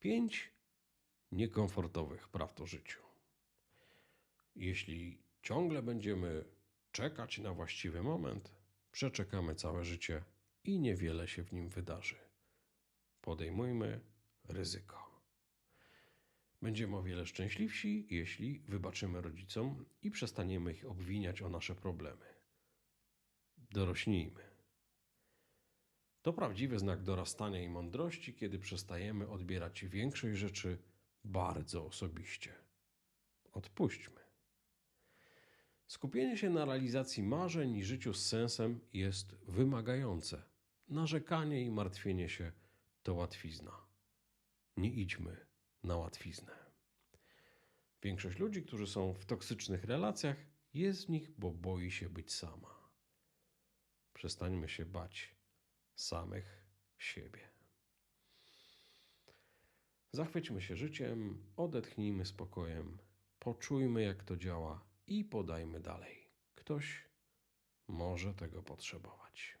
Pięć niekomfortowych prawd o życiu. Jeśli ciągle będziemy czekać na właściwy moment, przeczekamy całe życie i niewiele się w nim wydarzy. Podejmujmy ryzyko. Będziemy o wiele szczęśliwsi, jeśli wybaczymy rodzicom i przestaniemy ich obwiniać o nasze problemy. Dorośnijmy. To prawdziwy znak dorastania i mądrości, kiedy przestajemy odbierać większość rzeczy bardzo osobiście. Odpuśćmy. Skupienie się na realizacji marzeń i życiu z sensem jest wymagające. Narzekanie i martwienie się to łatwizna. Nie idźmy na łatwiznę. Większość ludzi, którzy są w toksycznych relacjach, jest w nich, bo boi się być sama. Przestańmy się bać samych siebie. Zachwyćmy się życiem, odetchnijmy spokojem, poczujmy, jak to działa i podajmy dalej. Ktoś może tego potrzebować.